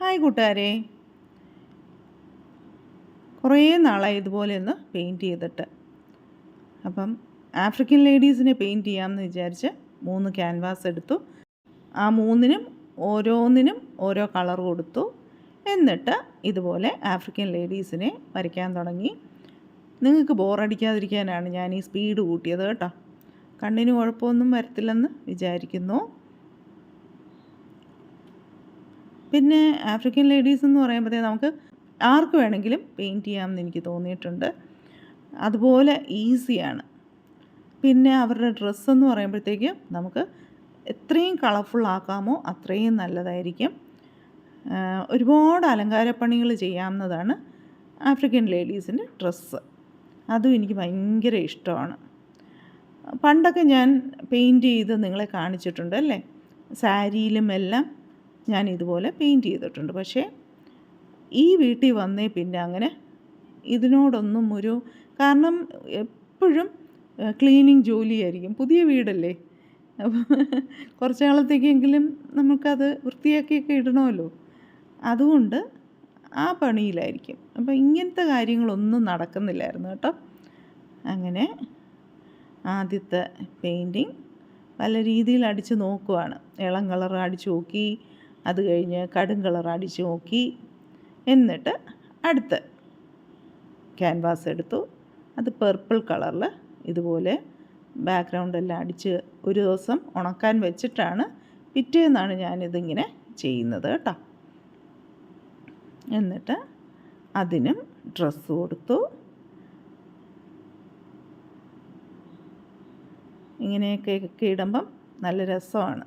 Hi കൂട്ടുകാരെ. കുറേ നാളായി ഇതുപോലെ ഒന്ന് പെയിന്റ് ചെയ്തിട്ട്. അപ്പം ആഫ്രിക്കൻ ലേഡീസിനെ പെയിന്റ് ചെയ്യാമെന്ന് വിചാരിച്ച് മൂന്ന് ക്യാൻവാസ് എടുത്തു. ആ മൂന്നിനും ഓരോന്നിനും ഓരോ കളർ കൊടുത്തു. എന്നിട്ട് ഇതുപോലെ ആഫ്രിക്കൻ ലേഡീസിനെ വരയ്ക്കാൻ തുടങ്ങി. നിങ്ങൾക്ക് ബോറടിക്കാതിരിക്കാനാണ് ഞാൻ ഈ സ്പീഡ് കൂട്ടിയത് കേട്ടോ. കണ്ണിന് കുഴപ്പമൊന്നും വരത്തില്ലെന്ന് വിചാരിക്കുന്നു. പിന്നെ ആഫ്രിക്കൻ ലേഡീസ് എന്ന് പറയുമ്പോഴത്തേ നമുക്ക് ആർക്ക് വേണമെങ്കിലും പെയിന്റ് ചെയ്യാമെന്ന് എനിക്ക് തോന്നിയിട്ടുണ്ട്. അതുപോലെ ഈസിയാണ് പിന്നെ അവരുടെ ഡ്രസ്സ് എന്ന് പറയുമ്പോഴത്തേക്കും നമുക്ക് എത്രയും കളർഫുൾ ആക്കാമോ അത്രയും നല്ലതായിരിക്കും. ഒരുപാട് അലങ്കാരപ്പണികൾ ചെയ്യാവുന്നതാണ് ആഫ്രിക്കൻ ലേഡീസിന്റെ ഡ്രസ്സ് അതും എനിക്ക് ഭയങ്കര ഇഷ്ടമാണ്. പണ്ടൊക്കെ ഞാൻ പെയിന്റ് ചെയ്ത് നിങ്ങളെ കാണിച്ചിട്ടുണ്ട് അല്ലേ? സാരിയിലും എല്ലാം ഞാൻ ഇതുപോലെ പെയിന്റ് ചെയ്തിട്ടുണ്ട്. പക്ഷേ ഈ വീട്ടിൽ വന്നേ പിന്നെ അങ്ങനെ ഇതിനോടൊന്നും ഒരു കാരണം എപ്പോഴും ക്ലീനിങ് ജോലിയായിരിക്കും. പുതിയ വീടല്ലേ? അപ്പം കുറച്ച് കാലത്തേക്കെങ്കിലും നമുക്കത് വൃത്തിയാക്കിയൊക്കെ ഇടണമല്ലോ. അതുകൊണ്ട് ആ പണിയിലായിരിക്കും. അപ്പോൾ ഇങ്ങനത്തെ കാര്യങ്ങളൊന്നും നടക്കുന്നില്ലായിരുന്നു കേട്ടോ. അങ്ങനെ ആദ്യത്തെ പെയിന്റിങ് പല രീതിയിൽ അടിച്ച് നോക്കുവാണ്. ഇളം കളർ അടിച്ച് നോക്കി അത് കഴിഞ്ഞ് കടും കളർ അടിച്ച് നോക്കി. എന്നിട്ട് അടുത്ത ക്യാൻവാസ് എടുത്തു. അത് പർപ്പിൾ കളറിൽ ഇതുപോലെ ബാക്ക്ഗ്രൗണ്ട് എല്ലാം അടിച്ച് ഒരു ദിവസം ഉണക്കാൻ വെച്ചിട്ടാണ് പിറ്റേന്നാണ് ഞാനിതിങ്ങനെ ചെയ്യുന്നത് കേട്ടോ. എന്നിട്ട് അതിനും ഡ്രസ്സ് കൊടുത്തു. ഇങ്ങനെയൊക്കെ ഇടുമ്പം നല്ല രസമാണ്.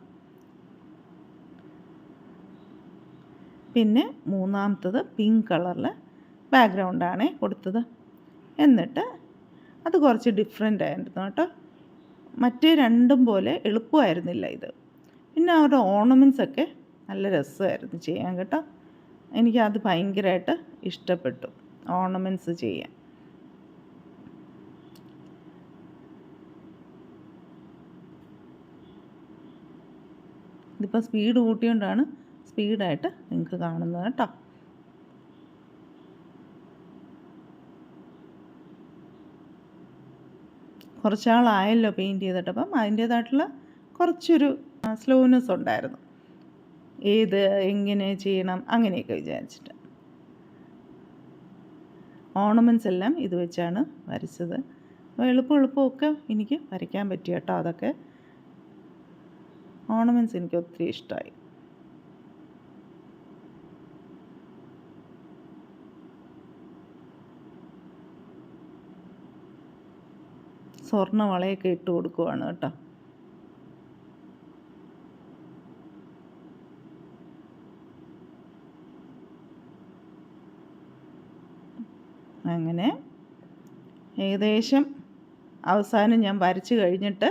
പിന്നെ മൂന്നാമത്തത് പിങ്ക് കളറിൽ ബാക്ക്ഗ്രൗണ്ടാണ് കൊടുത്തത്. എന്നിട്ട് അത് കുറച്ച് ഡിഫറെന്റ് ആയിരുന്നു കേട്ടോ. മറ്റേ രണ്ടും പോലെ എളുപ്പമായിരുന്നില്ല ഇത്. പിന്നെ അവരുടെ ഓർണമെന്റ്സ് ഒക്കെ നല്ല രസമായിരുന്നു ചെയ്യാൻ കേട്ടോ. എനിക്കത് ഭയങ്കരമായിട്ട് ഇഷ്ടപ്പെട്ടു ഓർണമെന്റ്സ് ചെയ്യാൻ. ഇതിപ്പോൾ സ്പീഡ് കൂട്ടിയോണ്ടാണ് സ്പീഡായിട്ട് നിങ്ങൾക്ക് കാണുന്നത് കേട്ടോ കുറച്ചാളായല്ലോ പെയിന്റ് ചെയ്തിട്ട് അപ്പം അതിന്റേതായിട്ടുള്ള കുറച്ചൊരു സ്ലോനെസ് ഉണ്ടായിരുന്നു. ഏത് എങ്ങനെ ചെയ്യണം അങ്ങനെയൊക്കെ വിചാരിച്ചിട്ട്. ഓർണമെന്റ്സ് എല്ലാം ഇത് വെച്ചാണ് വരച്ചത്. അപ്പോൾ എളുപ്പം എളുപ്പമൊക്കെ എനിക്ക് വരയ്ക്കാൻ പറ്റിയ കേട്ടോ അതൊക്കെ. ഓർണമെന്റ്സ് എനിക്ക് ഒത്തിരി ഇഷ്ടമായി. സ്വർണ വളയൊക്കെ ഇട്ട് കൊടുക്കുവാണ് കേട്ടോ. അങ്ങനെ ഏകദേശം അവസാനം ഞാൻ വരച്ച് കഴിഞ്ഞിട്ട്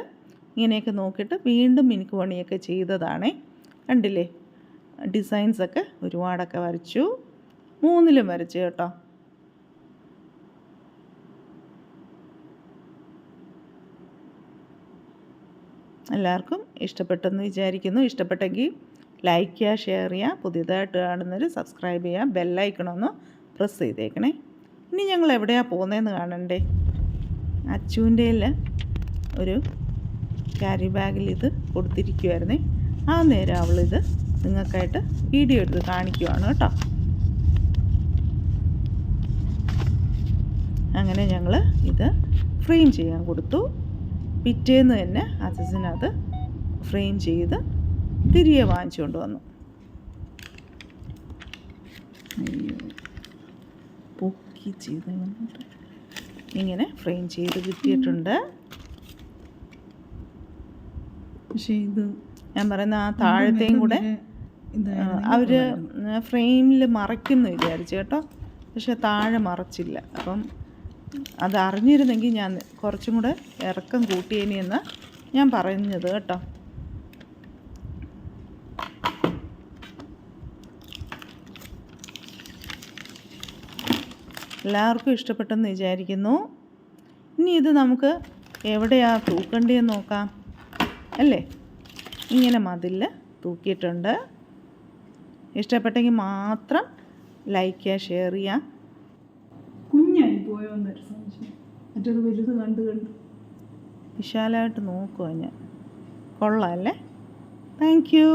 ഇങ്ങനെയൊക്കെ നോക്കിയിട്ട് വീണ്ടും മിനുക്ക് പണിയൊക്കെ ചെയ്തതാണേ. കണ്ടില്ലേ? ഡിസൈൻസൊക്കെ ഒരുപാടൊക്കെ വരച്ചു. മൂന്നിലും വരച്ചു കേട്ടോ. എല്ലാവർക്കും ഇഷ്ടപ്പെട്ടെന്ന് വിചാരിക്കുന്നു. ഇഷ്ടപ്പെട്ടെങ്കിൽ ലൈക്ക് ചെയ്യുക ഷെയർ ചെയ്യുക പുതിയതായിട്ട് കാണുന്നവർ സബ്സ്ക്രൈബ് ചെയ്യുക ബെല്ലൈക്കണമെന്ന് പ്രസ് ചെയ്തേക്കണേ. ഇനി ഞങ്ങൾ എവിടെയാണ് പോകുന്നതെന്ന് കാണണ്ടേ? അച്ചുവിന്റെ ഒരു ക്യാരി ബാഗിൽ ഇത് കൊടുത്തിരിക്കുമായിരുന്നേ ആ നേരം അവളിത് നിങ്ങൾക്കായിട്ട് വീഡിയോ എടുത്ത് കാണിക്കുവാണ് കേട്ടോ. അങ്ങനെ ഞങ്ങൾ ഇത് ഫ്രെയിം ചെയ്യാൻ കൊടുത്തു. പിറ്റേന്ന് തന്നെ അസസിനത് ഫ്രെയിം ചെയ്ത് തിരികെ വാങ്ങിച്ചുകൊണ്ട് വന്നു. അയ്യോ പൊക്കി ചെയ്ത് ഇങ്ങനെ ഫ്രെയിം ചെയ്ത് കിട്ടിയിട്ടുണ്ട്. പക്ഷേ ഇത് ഞാൻ പറയുന്ന ആ താഴത്തെയും കൂടെ അവർ ഫ്രെയിമിൽ മറയ്ക്കുന്നു വിചാരിച്ചു കേട്ടോ. പക്ഷെ താഴെ മറച്ചില്ല. അപ്പം അത് ഞാൻ കുറച്ചും കൂടെ ഇറക്കം കൂട്ടിയേനി എന്ന് ഞാൻ പറഞ്ഞത് കേട്ടോ. എല്ലാവർക്കും ഇഷ്ടപ്പെട്ടെന്ന് വിചാരിക്കുന്നു. ഇനി ഇത് നമുക്ക് എവിടെയാ തൂക്കേണ്ടതെന്ന് നോക്കാം. അല്ലേ? ഇങ്ങനെ മതിൽ തൂക്കിയിട്ടുണ്ട്. ഇഷ്ടപ്പെട്ടെങ്കിൽ മാത്രം ലൈക്ക് ചെയ്യുക ഷെയർ ചെയ്യുക. പോയോ എന്നൊരു സംശയം. മറ്റൊരു വലുത് കണ്ട് കണ്ട്. വിശാലമായിട്ട് നോക്കുക ഞാൻ. കൊള്ളാം അല്ലേ? Thank you